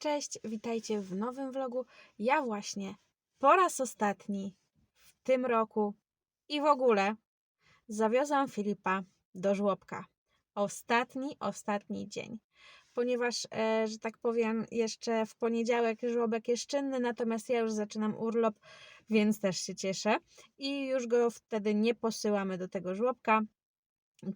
Cześć, witajcie w nowym vlogu. Ja właśnie po raz ostatni w tym roku i w ogóle zawiozłam Filipa do żłobka. Ostatni, ostatni dzień. Ponieważ, e, że tak powiem, jeszcze w poniedziałek żłobek jest czynny, natomiast ja już zaczynam urlop, więc też się cieszę. I już go wtedy nie posyłamy do tego żłobka.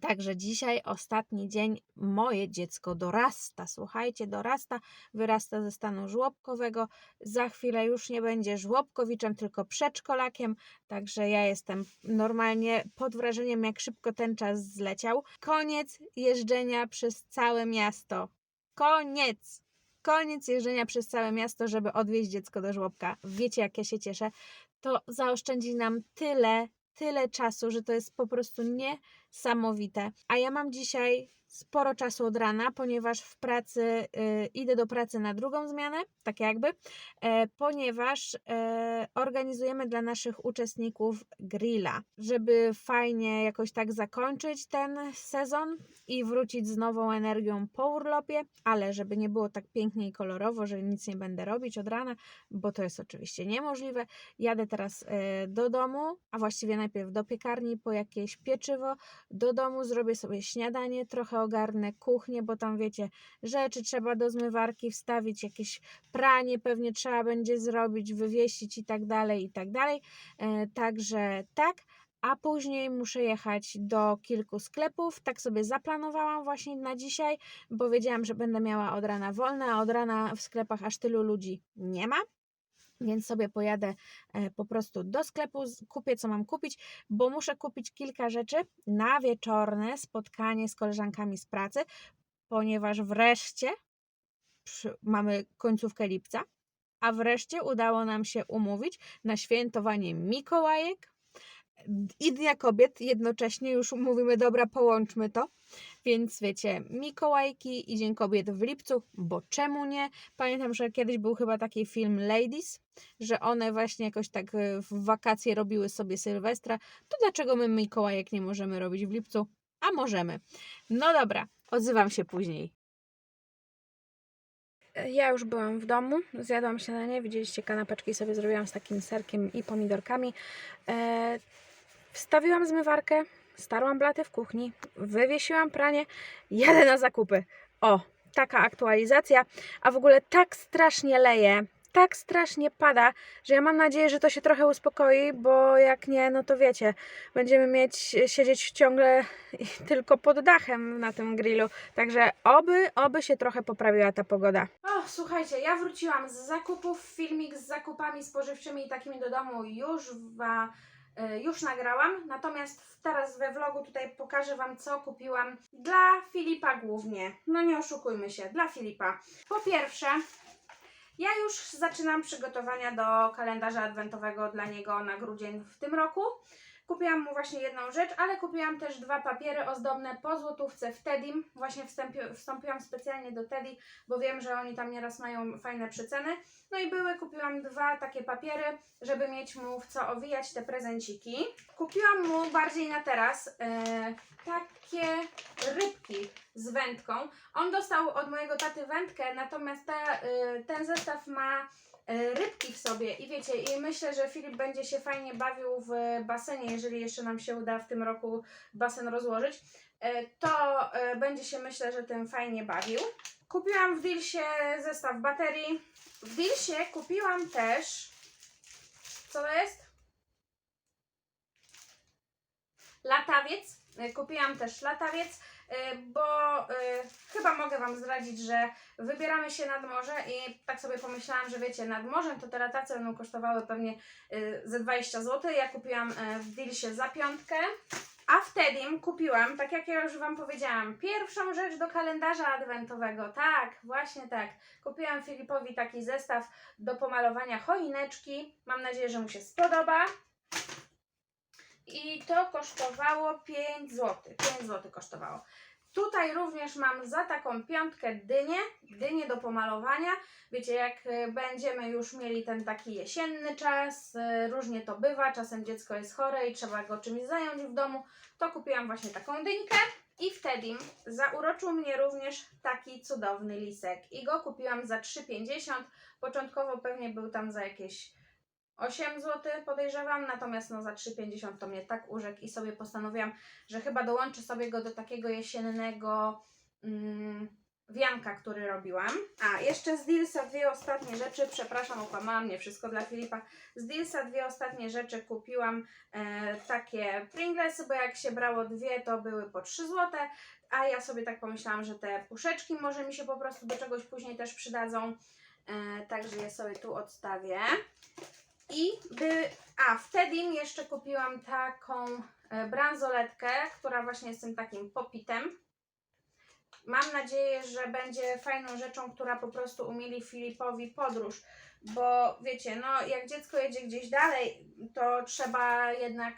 Także dzisiaj ostatni dzień moje dziecko dorasta. Słuchajcie, dorasta, wyrasta ze stanu żłobkowego. Za chwilę już nie będzie żłobkowiczem, tylko przedszkolakiem. Także ja jestem normalnie pod wrażeniem, jak szybko ten czas zleciał. Koniec jeżdżenia przez całe miasto. Koniec! Koniec jeżdżenia przez całe miasto, żeby odwieźć dziecko do żłobka. Wiecie, jak ja się cieszę. To zaoszczędzi nam tyle, tyle czasu, że to jest po prostu niesamowite. A ja mam dzisiaj sporo czasu od rana, ponieważ w pracy y, idę do pracy na drugą zmianę, tak jakby, e, ponieważ e, organizujemy dla naszych uczestników grilla, żeby fajnie jakoś tak zakończyć ten sezon i wrócić z nową energią po urlopie, ale żeby nie było tak pięknie i kolorowo, że nic nie będę robić od rana, bo to jest oczywiście niemożliwe. Jadę teraz e, do domu, a właściwie najpierw do piekarni po jakieś pieczywo, do domu zrobię sobie śniadanie, trochę ogarnę kuchnię, bo tam wiecie, rzeczy trzeba do zmywarki wstawić, jakieś pranie pewnie trzeba będzie zrobić, wywiesić i tak dalej, i tak dalej. E, Także tak. A później muszę jechać do kilku sklepów. Tak sobie zaplanowałam właśnie na dzisiaj, bo wiedziałam, że będę miała od rana wolne, a od rana w sklepach aż tylu ludzi nie ma. Więc sobie pojadę e, po prostu do sklepu, kupię co mam kupić, bo muszę kupić kilka rzeczy na wieczorne spotkanie z koleżankami z pracy, ponieważ wreszcie mamy końcówkę lipca, a wreszcie udało nam się umówić na świętowanie Mikołajek i Dnia Kobiet. Jednocześnie już mówimy, dobra, połączmy to. Więc wiecie, Mikołajki i Dzień Kobiet w lipcu, bo czemu nie? Pamiętam, że kiedyś był chyba taki film Ladies, że one właśnie jakoś tak e, w wakacje robiły sobie Sylwestra. To dlaczego my Mikołajek nie możemy robić w lipcu? A możemy. No dobra, odzywam się później. Ja już byłam w domu, zjadłam śniadanie, widzieliście kanapeczki sobie zrobiłam z takim serkiem i pomidorkami. Wstawiłam zmywarkę, starłam blaty w kuchni, wywiesiłam pranie, jadę na zakupy. O, taka aktualizacja, a w ogóle tak strasznie leje, tak strasznie pada, że ja mam nadzieję, że to się trochę uspokoi, bo jak nie, no to wiecie, będziemy mieć siedzieć ciągle tylko pod dachem na tym grillu. Także oby, oby się trochę poprawiła ta pogoda. O, słuchajcie, ja wróciłam z zakupów. Filmik z zakupami spożywczymi i takimi do domu już y, już nagrałam. Natomiast teraz we vlogu tutaj pokażę Wam, co kupiłam dla Filipa głównie. No nie oszukujmy się, dla Filipa. Po pierwsze, ja już zaczynam przygotowania do kalendarza adwentowego dla niego na grudzień w tym roku. Kupiłam mu właśnie jedną rzecz, ale kupiłam też dwa papiery ozdobne po złotówce w Tedim. Właśnie wstąpi, wstąpiłam specjalnie do Teddy, bo wiem, że oni tam nieraz mają fajne przyceny. No i były, kupiłam dwa takie papiery, żeby mieć mu w co owijać te prezenciki. Kupiłam mu bardziej na teraz e, takie rybki z wędką. On dostał od mojego taty wędkę, natomiast ta, e, ten zestaw ma rybki w sobie i wiecie, i myślę, że Filip będzie się fajnie bawił w basenie, jeżeli jeszcze nam się uda w tym roku basen rozłożyć, e, to e, będzie się myślę, że tym fajnie bawił. Kupiłam w Dilsie zestaw baterii. W Dilsie kupiłam też co to jest? Latawiec. E, Kupiłam też latawiec, e, bo e, chyba mogę Wam zdradzić, że wybieramy się nad morze i tak sobie pomyślałam, że wiecie, nad morzem to te latacje będą kosztowały pewnie ze 20 zł. Ja kupiłam w Dilsie za piątkę. A wtedy kupiłam, tak jak ja już Wam powiedziałam, pierwszą rzecz do kalendarza adwentowego. Tak, właśnie tak. Kupiłam Filipowi taki zestaw do pomalowania choineczki. Mam nadzieję, że mu się spodoba. I to kosztowało 5 zł. 5 zł kosztowało. Tutaj również mam za taką piątkę dynię, dynię do pomalowania. Wiecie, jak e, będziemy już mieli ten taki jesienny czas, e, różnie to bywa, czasem dziecko jest chore i trzeba go czymś zająć w domu, to kupiłam właśnie taką dynkę. I wtedy zauroczył mnie również taki cudowny lisek. I go kupiłam za 3,50. Początkowo pewnie był tam za jakieś 8 zł podejrzewam, natomiast no za 3,50 to mnie tak urzekł i sobie postanowiłam, że chyba dołączę sobie go do takiego jesiennego mm, wianka, który robiłam. A, jeszcze z Dealsa dwie ostatnie rzeczy, przepraszam, okłamałam, nie wszystko dla Filipa. Z Dealsa dwie ostatnie rzeczy kupiłam e, takie Pringlesy, bo jak się brało dwie, to były po 3 zł, a ja sobie tak pomyślałam, że te puszeczki może mi się po prostu do czegoś później też przydadzą, e, także je sobie tu odstawię. I by, a wtedy jeszcze kupiłam taką e, bransoletkę, która właśnie jest tym takim popitem. Mam nadzieję, że będzie fajną rzeczą, która po prostu umili Filipowi podróż, bo wiecie, no jak dziecko jedzie gdzieś dalej, to trzeba jednak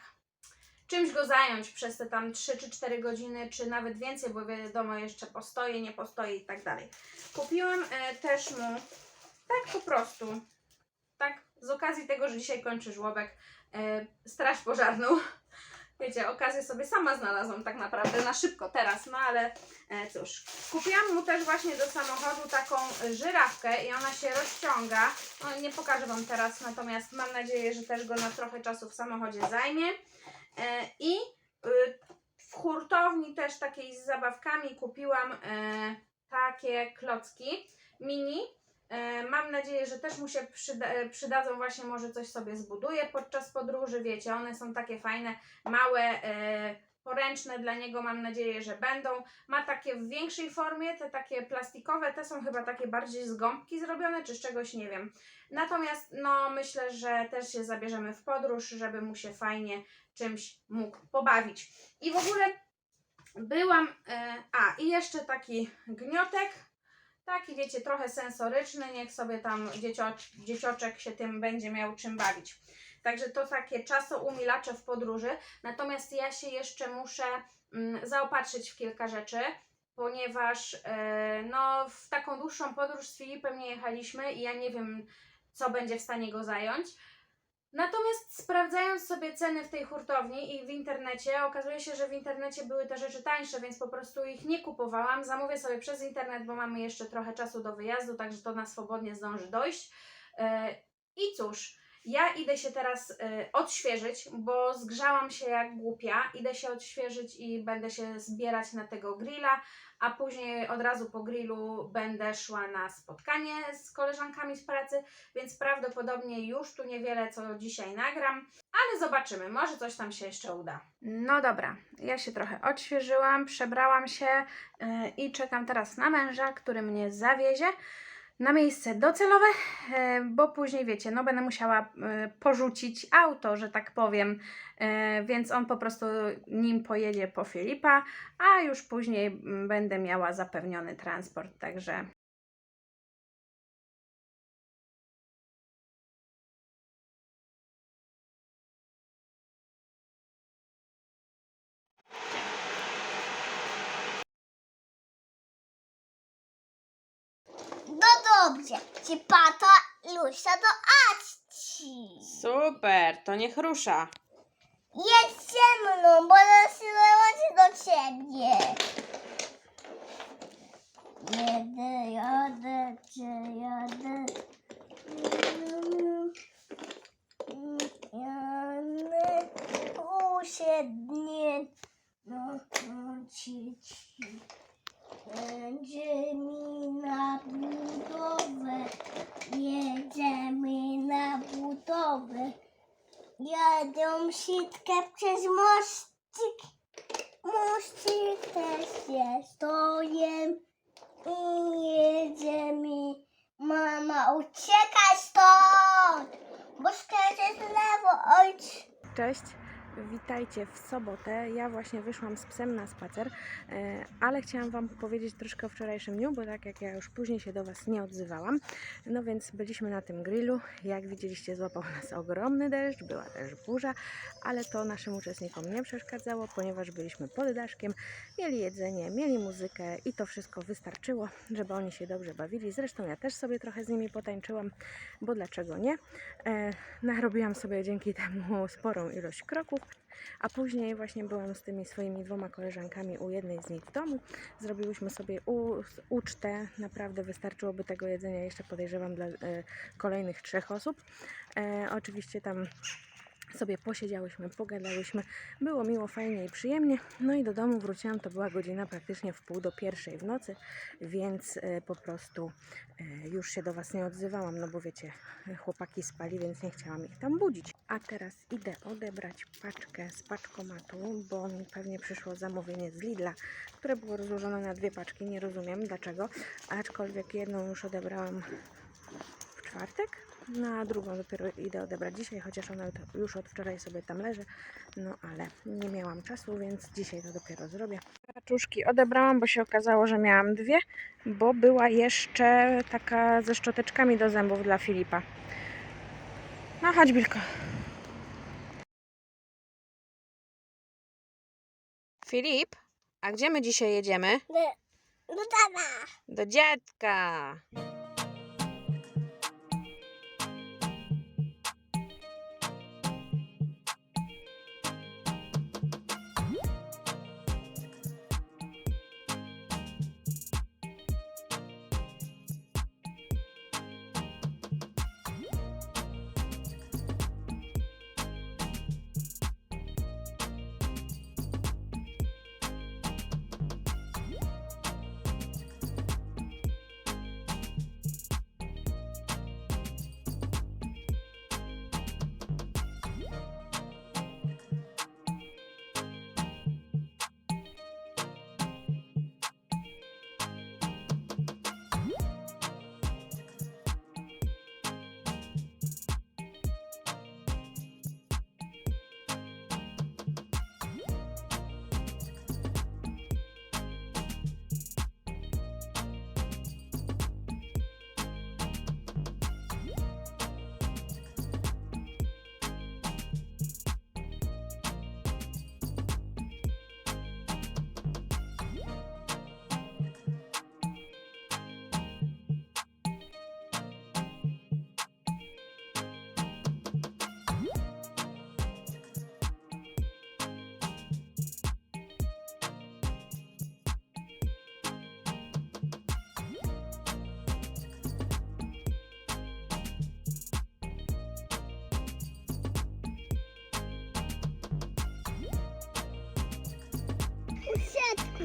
czymś go zająć przez te tam 3 czy 4 godziny, czy nawet więcej, bo wiadomo, jeszcze postoje, nie postoje i tak dalej. Kupiłam e, też mu tak po prostu, z okazji tego, że dzisiaj kończy żłobek, e, straż pożarną. Wiecie, okazję sobie sama znalazłam tak naprawdę na szybko teraz, no ale e, cóż. Kupiłam mu też właśnie do samochodu taką żyrawkę i ona się rozciąga. No, nie pokażę Wam teraz, natomiast mam nadzieję, że też go na trochę czasu w samochodzie zajmie. E, I y, w hurtowni też takiej z zabawkami kupiłam takie klocki mini. E, Mam nadzieję, że też mu się przyda, e, przydadzą, właśnie może coś sobie zbuduję podczas podróży, wiecie, one są takie fajne, małe, e, poręczne dla niego, mam nadzieję, że będą. Ma takie w większej formie, te takie plastikowe, te są chyba takie bardziej z gąbki zrobione, czy z czegoś, nie wiem. Natomiast no myślę, że też się zabierzemy w podróż, żeby mu się fajnie czymś mógł pobawić. I w ogóle byłam, a i jeszcze taki gniotek, Taki, wiecie, trochę sensoryczny, niech sobie tam dziecioc, dziecioczek się tym będzie miał czym bawić. Także to takie czasoumilacze w podróży. Natomiast ja się jeszcze muszę mm, zaopatrzyć w kilka rzeczy, ponieważ e, no, w taką dłuższą podróż z Filipem nie jechaliśmy i ja nie wiem, co będzie w stanie go zająć. Natomiast sprawdzając sobie ceny w tej hurtowni i w internecie, okazuje się, że w internecie były te rzeczy tańsze, więc po prostu ich nie kupowałam. Zamówię sobie przez internet, bo mamy jeszcze trochę czasu do wyjazdu, także to na swobodnie zdąży dojść. E, I cóż, ja idę się teraz e, odświeżyć, bo zgrzałam się jak głupia. Idę się odświeżyć i będę się zbierać na tego grilla, a później od razu po grillu będę szła na spotkanie z koleżankami z pracy, więc prawdopodobnie już tu niewiele co dzisiaj nagram, ale zobaczymy, może coś tam się jeszcze uda. No dobra, ja się trochę odświeżyłam, przebrałam się yy, i czekam teraz na męża, który mnie zawiezie na miejsce docelowe, e, bo później wiecie, no będę musiała e, porzucić auto, że tak powiem, e, więc on po prostu nim pojedzie po Filipa, a już później mm, będę miała zapewniony transport, także No dobrze, czy pato Lusia do Aci? Super, to niech rusza. Jedź ze mną, bo zasyłam się do ciebie. Jedę, jadę, cię jadę. Jadę, usiednie, no, no, ci, ci. Będzie mi na budowę, jedziemy na budowę. Jadę sitkę przez mostik, mostik też się stoję i jedziemy. Mama, uciekaj stąd, bo skręcę w lewo, ojciec. Cześć, witajcie w sobotę. Ja właśnie wyszłam z psem na spacer, e, ale chciałam Wam powiedzieć troszkę o wczorajszym dniu, bo tak jak ja już później się do Was nie odzywałam. No więc byliśmy na tym grillu. Jak widzieliście, złapał nas ogromny deszcz, była też burza, ale to naszym uczestnikom nie przeszkadzało, ponieważ byliśmy pod daszkiem, mieli jedzenie, mieli muzykę i to wszystko wystarczyło, żeby oni się dobrze bawili. Zresztą ja też sobie trochę z nimi potańczyłam, bo dlaczego nie? E, narobiłam sobie dzięki temu sporą ilość kroków, A później właśnie byłam z tymi swoimi dwoma koleżankami u jednej z nich w domu. Zrobiłyśmy sobie u, ucztę. Naprawdę wystarczyłoby tego jedzenia jeszcze podejrzewam dla e, kolejnych trzech osób. E, oczywiście tam sobie posiedziałyśmy, pogadałyśmy. Było miło, fajnie i przyjemnie. No i do domu wróciłam, to była godzina praktycznie w pół do pierwszej w nocy, więc e, po prostu e, już się do Was nie odzywałam, no bo wiecie, chłopaki spali, więc nie chciałam ich tam budzić. A teraz idę odebrać paczkę z paczkomatu, bo mi pewnie przyszło zamówienie z Lidla, które było rozłożone na dwie paczki, nie rozumiem dlaczego, aczkolwiek jedną już odebrałam w czwartek, no a drugą dopiero idę odebrać dzisiaj, chociaż ona już od wczoraj sobie tam leży, no ale nie miałam czasu, więc dzisiaj to dopiero zrobię. Paczuszki odebrałam, bo się okazało, że miałam dwie, bo była jeszcze taka ze szczoteczkami do zębów dla Filipa. No chodź Bilko. Filip, a gdzie my dzisiaj jedziemy? Do, do. Do dziadka.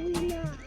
Hallelujah.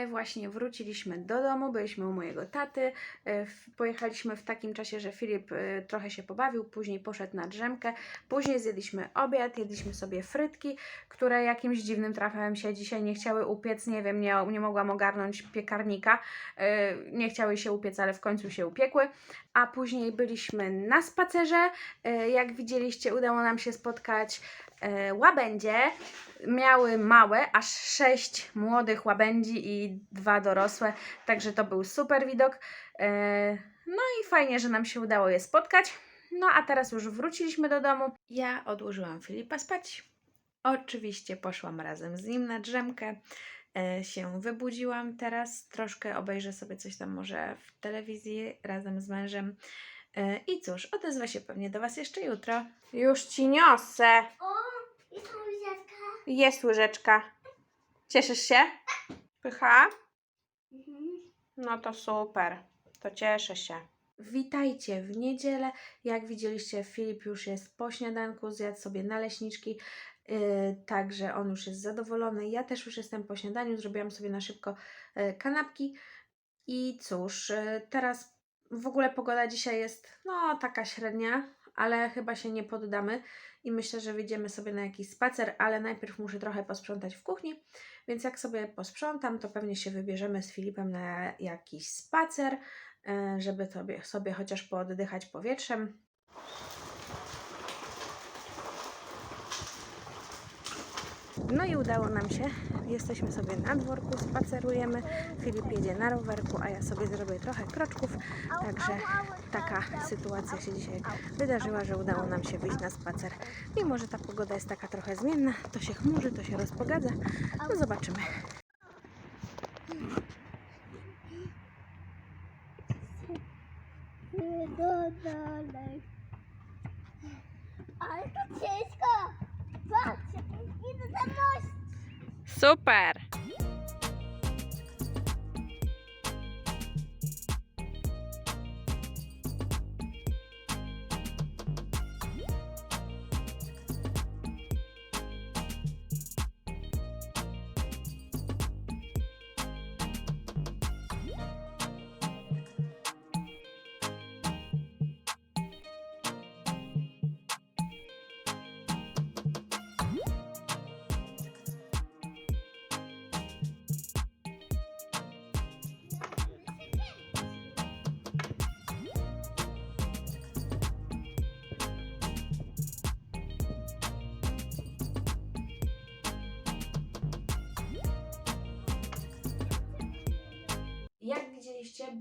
My właśnie wróciliśmy do domu, byliśmy u mojego taty. e, Pojechaliśmy w takim czasie, że Filip e, trochę się pobawił, później poszedł na drzemkę. Później zjedliśmy obiad, jedliśmy sobie frytki, które jakimś dziwnym trafem się dzisiaj nie chciały upiec. Nie wiem, nie, nie mogłam ogarnąć piekarnika. E, Nie chciały się upiec, ale w końcu się upiekły. A później byliśmy na spacerze. Jak widzieliście, udało nam się spotkać łabędzie miały małe, aż sześć młodych łabędzi i dwa dorosłe, także to był super widok. E, No i fajnie, że nam się udało je spotkać. No a teraz już wróciliśmy do domu. Ja odłożyłam Filipa spać. Oczywiście poszłam razem z nim na drzemkę. E, Się wybudziłam teraz, troszkę obejrzę sobie coś tam może w telewizji razem z mężem. E, I cóż, odezwę się pewnie do Was jeszcze jutro. Już ci niosę. O, to usiadka. Jest łyżeczka. Cieszysz się? Pycha? No to super. To cieszę się. Witajcie w niedzielę. Jak widzieliście, Filip już jest po śniadanku, zjadł sobie naleśniczki, yy, także on już jest zadowolony. Ja też już jestem po śniadaniu, zrobiłam sobie na szybko yy, kanapki. I cóż, yy, teraz w ogóle pogoda dzisiaj jest no taka średnia, ale chyba się nie poddamy i myślę, że wyjdziemy sobie na jakiś spacer, ale najpierw muszę trochę posprzątać w kuchni, więc jak sobie posprzątam, to pewnie się wybierzemy z Filipem na jakiś spacer, e, żeby sobie, sobie chociaż pooddychać powietrzem. No i udało nam się. Jesteśmy sobie na dworku, spacerujemy. Filip jedzie na rowerku, a ja sobie zrobię trochę kroczków. Także taka sytuacja się dzisiaj wydarzyła, że udało nam się wyjść na spacer. Mimo, że ta pogoda jest taka trochę zmienna, to się chmurzy, to się rozpogadza. No zobaczymy. Ale to ciężko. Patrz, idę za most. Super!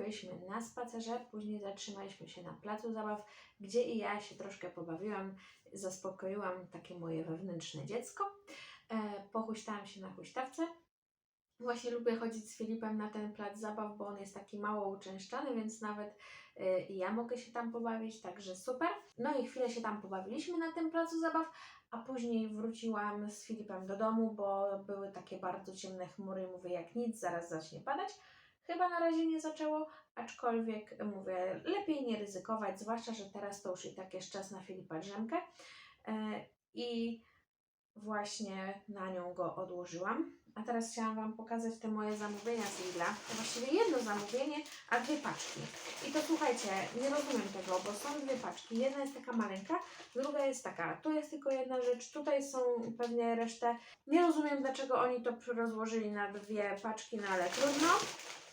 Byliśmy na spacerze, później zatrzymaliśmy się na placu zabaw, gdzie i ja się troszkę pobawiłam, zaspokoiłam takie moje wewnętrzne dziecko. E, pochuśtałam się na huśtawce. Właśnie lubię chodzić z Filipem na ten plac zabaw, bo on jest taki mało uczęszczany, więc nawet i ja mogę się tam pobawić, także super. No i chwilę się tam pobawiliśmy na tym placu zabaw, a później wróciłam z Filipem do domu, bo były takie bardzo ciemne chmury. Mówię, jak nic, zaraz zacznie padać. Chyba na razie nie zaczęło, aczkolwiek mówię, lepiej nie ryzykować, zwłaszcza, że teraz to już i tak jest czas na Filipa Drzemkę. E, I właśnie na nią go odłożyłam. A teraz chciałam Wam pokazać te moje zamówienia z Lidla. To właściwie jedno zamówienie, a dwie paczki. I to słuchajcie, nie rozumiem tego, bo są dwie paczki. Jedna jest taka maleńka, druga jest taka. Tu jest tylko jedna rzecz, tutaj są pewnie resztę. Nie rozumiem, dlaczego oni to rozłożyli na dwie paczki, no ale trudno.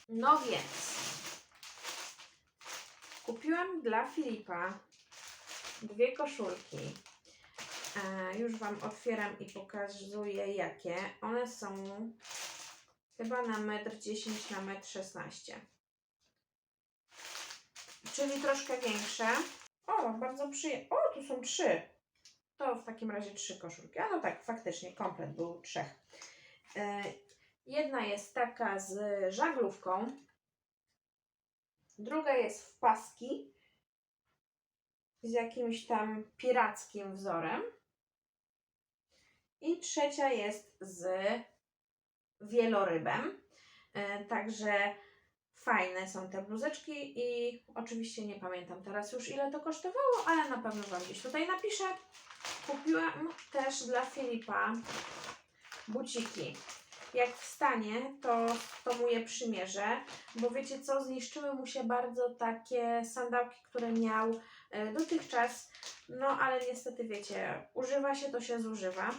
No więc kupiłam dla Filipa dwie koszulki. E, już Wam otwieram i pokazuję jakie. One są chyba na metr 10 na metr 16. Czyli troszkę większe. O, bardzo przyjemne. O, tu są trzy. To w takim razie trzy koszulki. A no tak, faktycznie komplet był trzech. E, Jedna jest taka z żaglówką, druga jest w paski z jakimś tam pirackim wzorem i trzecia jest z wielorybem. E, Także fajne są te bluzeczki i oczywiście nie pamiętam teraz już ile to kosztowało, ale na pewno Wam gdzieś tutaj napiszę. Kupiłam też dla Filipa buciki jak wstanie, to, to mu je przymierzę, bo wiecie co, zniszczyły mu się bardzo takie sandałki, które miał e, dotychczas, no ale niestety wiecie, używa się, to się zużywa.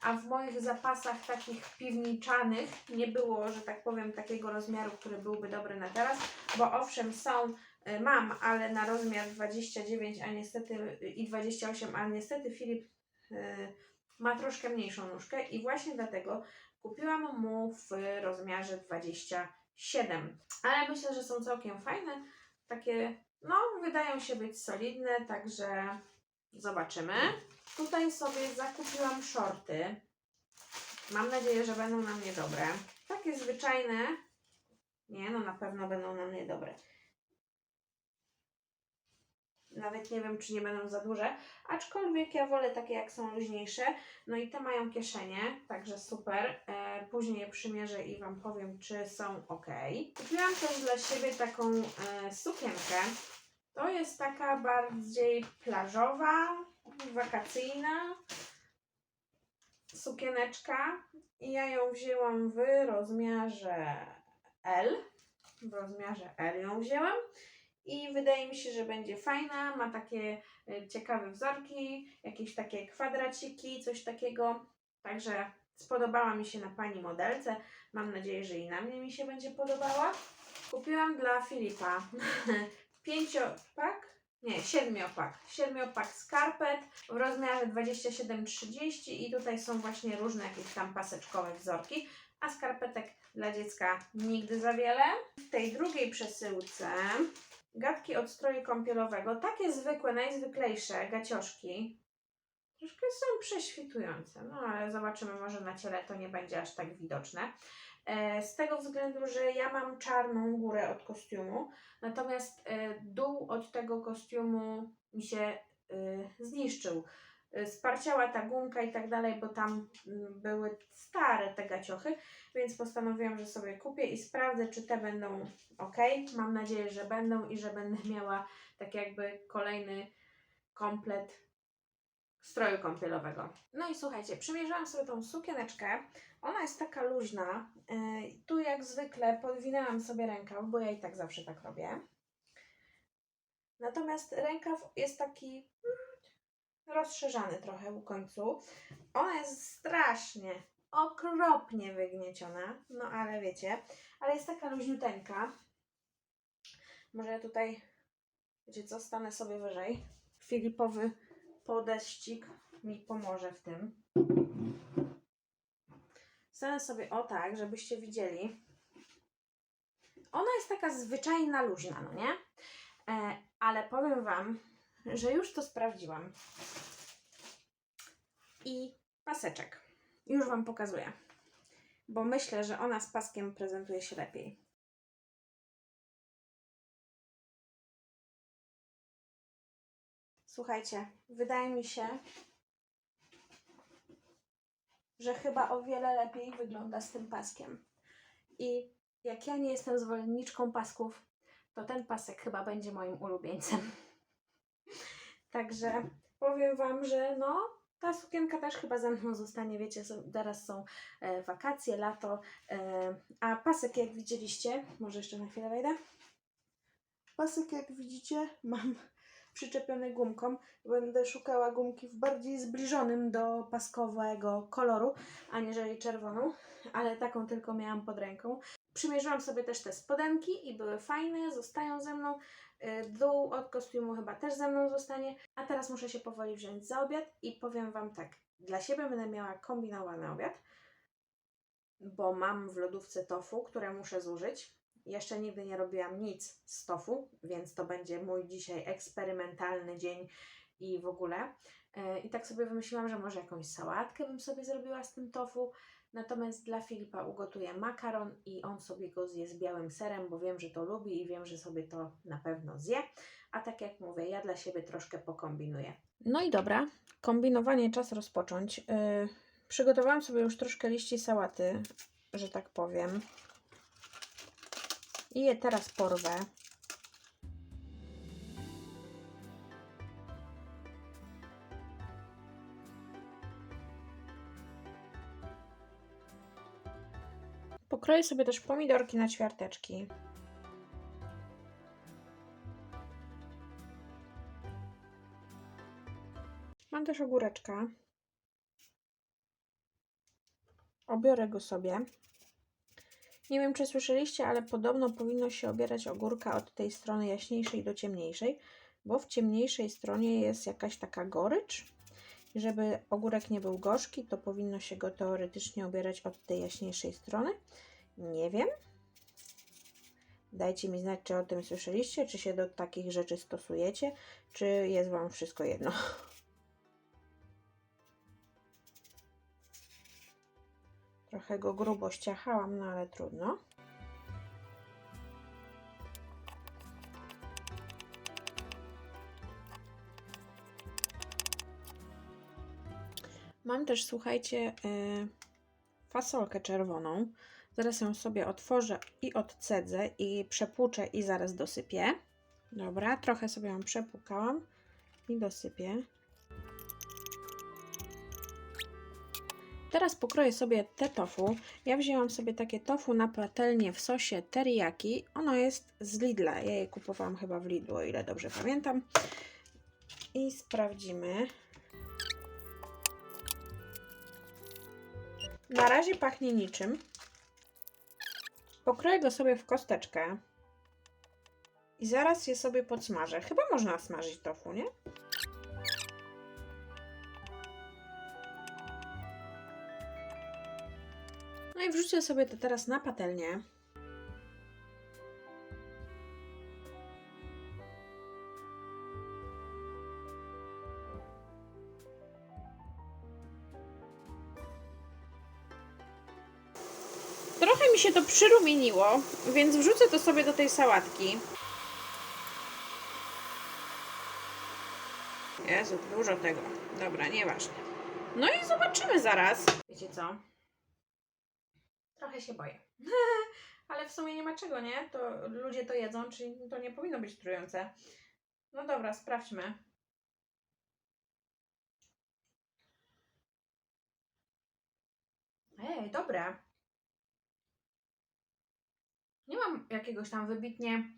A w moich zapasach takich piwniczanych nie było, że tak powiem, takiego rozmiaru, który byłby dobry na teraz, bo owszem są, e, mam, ale na rozmiar 29, a niestety i 28, a niestety Filip e, ma troszkę mniejszą nóżkę i właśnie dlatego Kupiłam mu w rozmiarze 27. Ale myślę, że są całkiem fajne. Takie, no, wydają się być solidne, także zobaczymy. Tutaj sobie zakupiłam shorty. Mam nadzieję, że będą na mnie dobre. Takie zwyczajne. Nie, no na pewno będą na mnie dobre. Nawet nie wiem, czy nie będą za duże, aczkolwiek ja wolę takie, jak są luźniejsze. No i te mają kieszenie, także super. E, później je przymierzę i Wam powiem, czy są ok. Kupiłam też dla siebie taką e, sukienkę. To jest taka bardziej plażowa, wakacyjna sukieneczka. I ja ją wzięłam w rozmiarze L. W rozmiarze L ją wzięłam. I wydaje mi się, że będzie fajna. Ma takie e, ciekawe wzorki, jakieś takie kwadraciki, coś takiego. Także spodobała mi się na pani modelce. Mam nadzieję, że i na mnie mi się będzie podobała. Kupiłam dla Filipa pięciopak nie, siedmiopak. Siedmiopak skarpet w rozmiarze 27-30 i tutaj są właśnie różne jakieś tam paseczkowe wzorki, a skarpetek dla dziecka nigdy za wiele. W tej drugiej przesyłce gadki od stroju kąpielowego, takie zwykłe, najzwyklejsze gacioszki. Troszkę są prześwitujące, no ale zobaczymy, może na ciele to nie będzie aż tak widoczne. E, Z tego względu, że ja mam czarną górę od kostiumu, natomiast e, dół od tego kostiumu mi się e, zniszczył. E, Sparciała ta gumka i tak dalej, bo tam mm, były stare te gaciochy, więc postanowiłam, że sobie kupię i sprawdzę, czy te będą ok. Mam nadzieję, że będą i że będę miała tak jakby kolejny komplet stroju kąpielowego. No i słuchajcie, przymierzyłam sobie tą sukieneczkę. Ona jest taka luźna. Yy, tu jak zwykle podwinęłam sobie rękaw, bo ja i tak zawsze tak robię. Natomiast rękaw jest taki mm, rozszerzany trochę u końcu. Ona jest strasznie, okropnie wygnieciona. No ale wiecie, ale jest taka luźniuteńka. Może ja tutaj, wiecie co, stanę sobie wyżej. Filipowy podeścik mi pomoże w tym. Stanę sobie o tak, żebyście widzieli. Ona jest taka zwyczajna, luźna, no nie? E, ale powiem Wam, że już to sprawdziłam. I paseczek. Już Wam pokazuję. Bo myślę, że ona z paskiem prezentuje się lepiej. Słuchajcie, wydaje mi się, że chyba o wiele lepiej wygląda z tym paskiem. I jak ja nie jestem zwolenniczką pasków, to ten pasek chyba będzie moim ulubieńcem. Także powiem Wam, że no, ta sukienka też chyba ze mną zostanie. Wiecie, teraz są e, wakacje, lato, e, a pasek, jak widzieliście, może jeszcze na chwilę wejdę. Pasek, jak widzicie, mam przyczepiony gumką. Będę szukała gumki w bardziej zbliżonym do paskowego koloru, aniżeli czerwoną, ale taką tylko miałam pod ręką. Przymierzyłam sobie też te spodenki i były fajne, zostają ze mną. Y, Dół od kostiumu chyba też ze mną zostanie. A teraz muszę się powoli wziąć za obiad i powiem Wam tak. Dla siebie będę miała kombinowany obiad, bo mam w lodówce tofu, które muszę zużyć. Jeszcze nigdy nie robiłam nic z tofu, więc to będzie mój dzisiaj eksperymentalny dzień i w ogóle. E, I tak sobie wymyśliłam, że może jakąś sałatkę bym sobie zrobiła z tym tofu. Natomiast dla Filipa ugotuję makaron i on sobie go zje z białym serem, bo wiem, że to lubi i wiem, że sobie to na pewno zje. A tak jak mówię, ja dla siebie troszkę pokombinuję. No i dobra, kombinowanie czas rozpocząć. Yy, przygotowałam sobie już troszkę liści sałaty, że tak powiem. I je teraz porwę. Pokroję sobie też pomidorki na ćwiarteczki. Mam też ogóreczka. Obiorę go sobie. Nie wiem, czy słyszeliście, ale podobno powinno się obierać ogórka od tej strony jaśniejszej do ciemniejszej, bo w ciemniejszej stronie jest jakaś taka gorycz. I żeby ogórek nie był gorzki, to powinno się go teoretycznie obierać od tej jaśniejszej strony. Nie wiem. Dajcie mi znać, czy o tym słyszeliście, czy się do takich rzeczy stosujecie, czy jest Wam wszystko jedno. Trochę go grubo ściachałam, no ale trudno. Mam też, słuchajcie, yy, fasolkę czerwoną. Zaraz ją sobie otworzę i odcedzę i przepłuczę i zaraz dosypię. Dobra, trochę sobie ją przepłukałam i dosypię. Teraz pokroję sobie te tofu. Ja wzięłam sobie takie tofu na patelnię w sosie teriyaki. Ono jest z Lidla. Ja je kupowałam chyba w Lidlu, o ile dobrze pamiętam. I sprawdzimy. Na razie pachnie niczym. Pokroję go sobie w kosteczkę. I zaraz je sobie podsmażę. Chyba można smażyć tofu, nie? No i wrzucę sobie to teraz na patelnię. Trochę mi się to przyrumieniło, więc wrzucę to sobie do tej sałatki. Jezu, dużo tego. Dobra, nieważne. No i zobaczymy zaraz. Wiecie co? Trochę się boję. Ale w sumie nie ma czego, nie? To ludzie to jedzą, czyli to nie powinno być trujące. No dobra, sprawdźmy. Ej, dobre. Nie mam jakiegoś tam wybitnie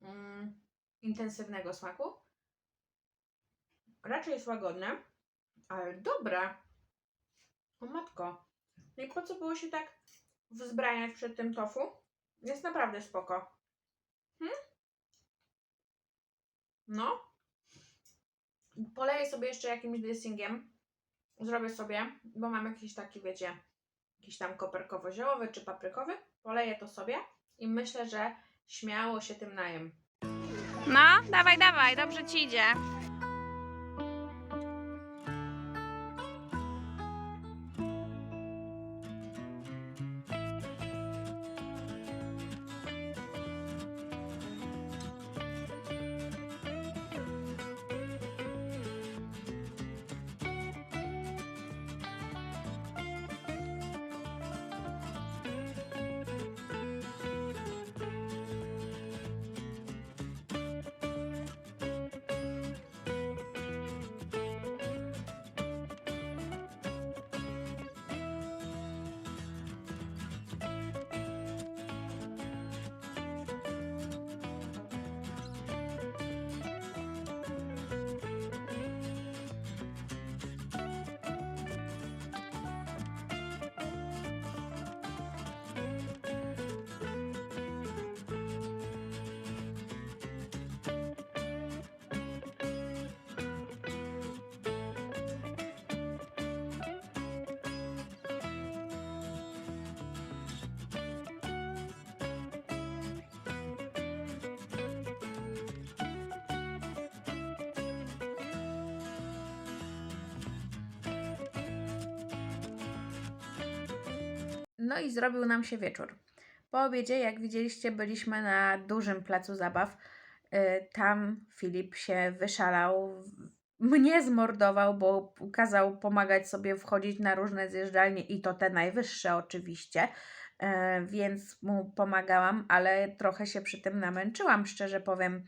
mm, intensywnego smaku. Raczej jest łagodne, ale dobre. O matko. No i po co było się tak wzbraniać przed tym tofu? Jest naprawdę spoko. Hm? No. Poleję sobie jeszcze jakimś dressingiem. Zrobię sobie, bo mam jakiś taki, wiecie, jakiś tam koperkowo-ziołowy czy paprykowy. Poleję to sobie i myślę, że śmiało się tym najem. No, dawaj, dawaj, dobrze ci idzie. No i zrobił nam się wieczór. Po obiedzie, jak widzieliście, byliśmy na dużym placu zabaw. Y, Tam Filip się wyszalał, mnie zmordował, bo kazał pomagać sobie wchodzić na różne zjeżdżalnie i to te najwyższe oczywiście, E, więc mu pomagałam, ale trochę się przy tym namęczyłam, szczerze powiem.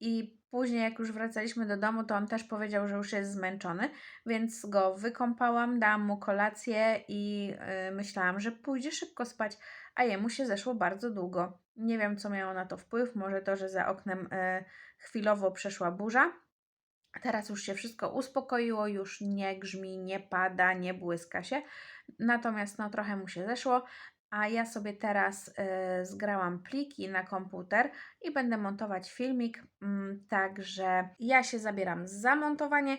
I później, jak już wracaliśmy do domu, to on też powiedział, że już jest zmęczony, więc go wykąpałam, dałam mu kolację i y, myślałam, że pójdzie szybko spać, a jemu się zeszło bardzo długo. Nie wiem, co miało na to wpływ, może to, że za oknem y, chwilowo przeszła burza. Teraz już się wszystko uspokoiło, już nie grzmi, nie pada, nie błyska się. Natomiast no trochę mu się zeszło, a ja sobie teraz y, zgrałam pliki na komputer i będę montować filmik. Mm, Także ja się zabieram za montowanie,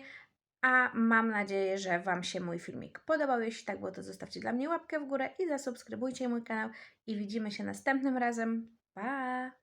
a mam nadzieję, że Wam się mój filmik podobał. Jeśli tak było, to zostawcie dla mnie łapkę w górę i zasubskrybujcie mój kanał. I widzimy się następnym razem. Pa!